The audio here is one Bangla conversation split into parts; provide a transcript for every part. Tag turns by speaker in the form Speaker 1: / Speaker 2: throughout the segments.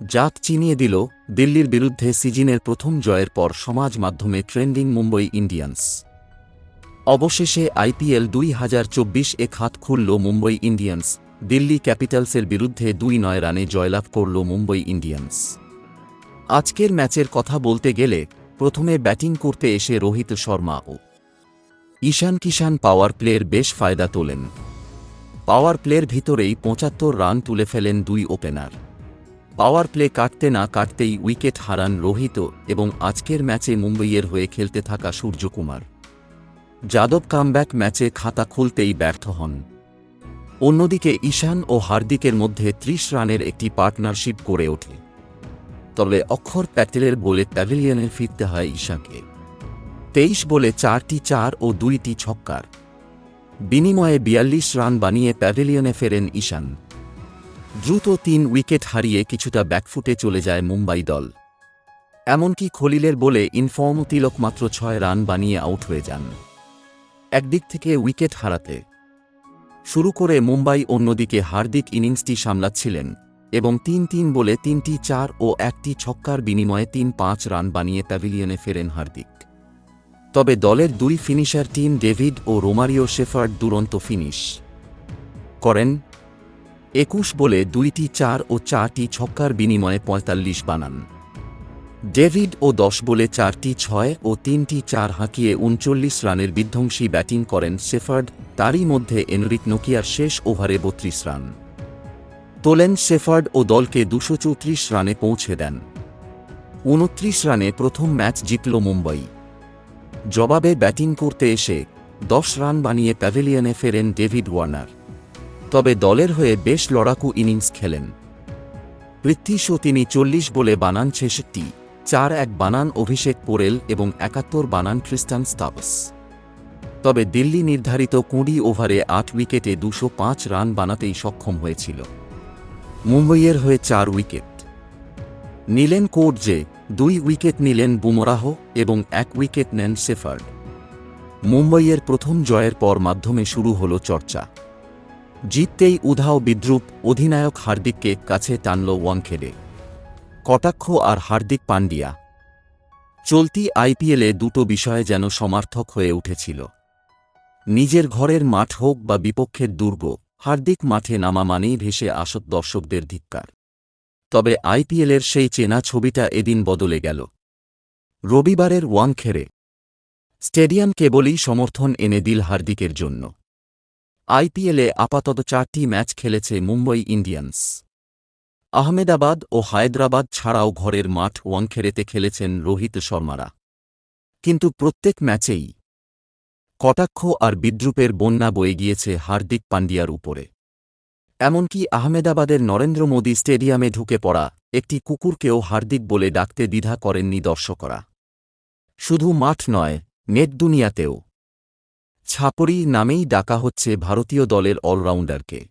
Speaker 1: জাত চিনিয়ে দিল দিল্লির বিরুদ্ধে সিজিনের প্রথম জয়ের পর সমাজ মাধ্যমে ট্রেন্ডিং মুম্বই ইন্ডিয়ান্স। অবশেষে আইপিএল দুই হাজার চব্বিশ এ খাত খুলল মুম্বই ইন্ডিয়ান্স। দিল্লি ক্যাপিটালসের বিরুদ্ধে দুই নয় রানে জয়লাভ করল মুম্বই ইন্ডিয়ান্স। আজকের ম্যাচের কথা বলতে গেলে প্রথমে ব্যাটিং করতে এসে রোহিত শর্মা ও ঈশান কিষান পাওয়ার প্লের বেশ ফায়দা তোলেন। পাওয়ার প্লের ভিতরেই পঁচাত্তর রান তুলে ফেলেন দুই ওপেনার। পাওয়ার প্লে কাটতে না কাটতেই উইকেট হারান রোহিত এবং আজকের ম্যাচে মুম্বইয়ের হয়ে খেলতে থাকা সূর্যকুমার। যাদব কামব্যাক ম্যাচে খাতা খুলতেই ব্যর্থ হন। অন্যদিকে ঈশান ও হার্দিকের মধ্যে ত্রিশ রানের একটি পার্টনারশিপ গড়ে ওঠে। তবে অক্ষর প্যাটেলের বলে প্যাভিলিয়নে ফিরতে হয় ঈশানকে। তেইশ বলে চারটি চার ও দুইটি ছক্কার। বিনিময়ে বিয়াল্লিশ রান বানিয়ে প্যাভিলিয়নে ফেরেন ঈশান। দ্রুত তিন উইকেট হারিয়ে কিছুটা ব্যাকফুটে চলে যায় মুম্বাই দল। এমনকি খলিলের বলে ইনফর্ম তিলক মাত্র ছয় রান বানিয়ে আউট হয়ে যান। একদিক থেকে উইকেট হারাতে। শুরু করে মুম্বাই অন্যদিকে হার্দিক ইনিংসটি সামলাচ্ছিলেন এবং তিন তিন বলে তিনটি চার ও একটি ছক্কার বিনিময়ে তিন পাঁচ রান বানিয়ে প্যাভিলিয়নে ফেরেন হার্দিক। তবে দলের দুই ফিনিশার টিম ডেভিড ও রোমারিও শেফার্ড দুরন্ত ফিনিশ করেন একুশ বলে দুইটি চার ও চারটি ছক্কার বিনিময়ে পঁয়তাল্লিশ বানান। ডেভিড ও দশ বলে চারটি ছয় ও তিনটি চার হাঁকিয়ে উনচল্লিশ রানের বিধ্বংসী ব্যাটিং করেন শেফার্ড, তারই মধ্যে এনরিক নোকিয়ার শেষ ওভারে বত্রিশ রান। তোলেন শেফার্ড ও দলকে দুশো চৌত্রিশ রানে পৌঁছে দেন। উনত্রিশ রানে প্রথম ম্যাচ জিতল মুম্বাই। জবাবে ব্যাটিং করতে এসে দশ রান বানিয়ে প্যাভিলিয়নে ফেরেন ডেভিড ওয়ার্নার। তবে দলের হয়ে বেশ লড়াকু ইনিংস খেলেন। পৃথ্বীশও তিনি চল্লিশ বলে বানান ছেষট্টি, চার এক বানান অভিষেক পোরেল এবং একাত্তর বানান খ্রিস্টান স্তাবস তবে দিল্লি নির্ধারিত কুড়ি ওভারে আট উইকেটে দুশো পাঁচ রান বানাতেই সক্ষম হয়েছিল। মুম্বইয়ের হয়ে চার উইকেট। নিলেন কোর্টজে, দুই উইকেট নিলেন বুমরাহ এবং এক উইকেট নেন শেফার্ড। মুম্বইয়ের প্রথম জয়ের পর মাধ্যমে শুরু হল চর্চা। জিততেই উধাও বিদ্রুপ অধিনায়ক হার্দিককে কাছে টানল ওয়াংখেডে। কটাক্ষ আর হার্দিক পান্ডিয়া চলতি আইপিএলে দুটো বিষয়ে যেন সমার্থক হয়ে উঠেছিল। নিজের ঘরের মাঠ হোক বা বিপক্ষের দুর্গ, হার্দিক মাঠে নামা মানেই ভেসে আসত দর্শকদের ধিক্কার। তবে আইপিএলের সেই চেনা ছবিটা এদিন বদলে গেল। রবিবারের ওয়াংখেড়ে। স্টেডিয়াম কেবলই সমর্থন এনে দিল হার্দিকের জন্য। আইপিএলে আপাতত চারটি ম্যাচ খেলেছে মুম্বই ইন্ডিয়ান্স। আহমেদাবাদ ও হায়দ্রাবাদ ছাড়াও ঘরের মাঠ ওয়াংখেড়েতে খেলেছেন রোহিত শর্মারা। কিন্তু প্রত্যেক ম্যাচেই কটাক্ষ আর বিদ্রুপের বন্যা বয়ে গিয়েছে হার্দিক পান্ডিয়ার উপরে। এমনকি আহমেদাবাদের নরেন্দ্র মোদী স্টেডিয়ামে ঢুকে পড়া একটি কুকুরকেও হার্দিক বলে ডাকতে দ্বিধা করেননি দর্শকরা। শুধু মাঠ নয়, নেট দুনিয়াতেও ছাপরি নামেই ডাকা হচ্ছে ভারতীয় দলের অলরাউন্ডারকে।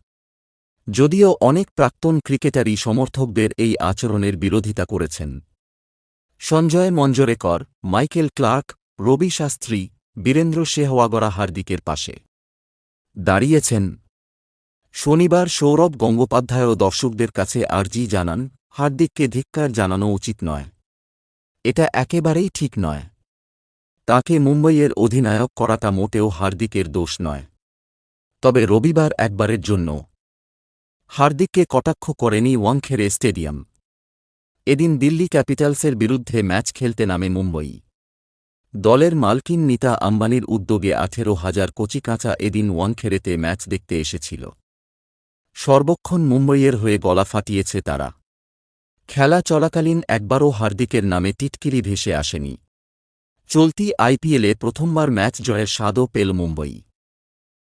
Speaker 1: যদিও অনেক প্রাক্তন ক্রিকেটারই সমর্থকদের এই আচরণের বিরোধিতা করেছেন। সঞ্জয় মঞ্জরেকর, মাইকেল ক্লার্ক, রবি শাস্ত্রী, বীরেন্দ্র সেহওয়াগরা হার্দিকের পাশে। দাঁড়িয়েছেন। শনিবার সৌরভ গঙ্গোপাধ্যায়ও দর্শকদের কাছে আর্জি জানান, হার্দিককে ধিক্কার জানানো উচিত নয়। এটা একেবারেই ঠিক নয়। তাকে মুম্বইয়ের অধিনায়ক করাটা মোটেও হার্দিকের দোষ নয়। তবে রবিবার একবারের জন্য। হার্দিককে কটাক্ষ করেনি ওয়াংখেড়ে স্টেডিয়াম। এদিন দিল্লি ক্যাপিটালসের বিরুদ্ধে ম্যাচ খেলতে নামে মুম্বই। দলের মালকিন নিতা আম্বানির উদ্যোগে আঠেরো হাজার কচিকাঁচা এদিন ওয়াংখেড়েতে ম্যাচ দেখতে এসেছিল। সর্বক্ষণ মুম্বইয়ের হয়ে গলা ফাটিয়েছে তারা। খেলা চলাকালীন একবারও হার্দিকের নামে টিটকিরি ভেসে আসেনি। চলতি আইপিএলে প্রথমবার ম্যাচ জয়ের স্বাদও পেল মুম্বই।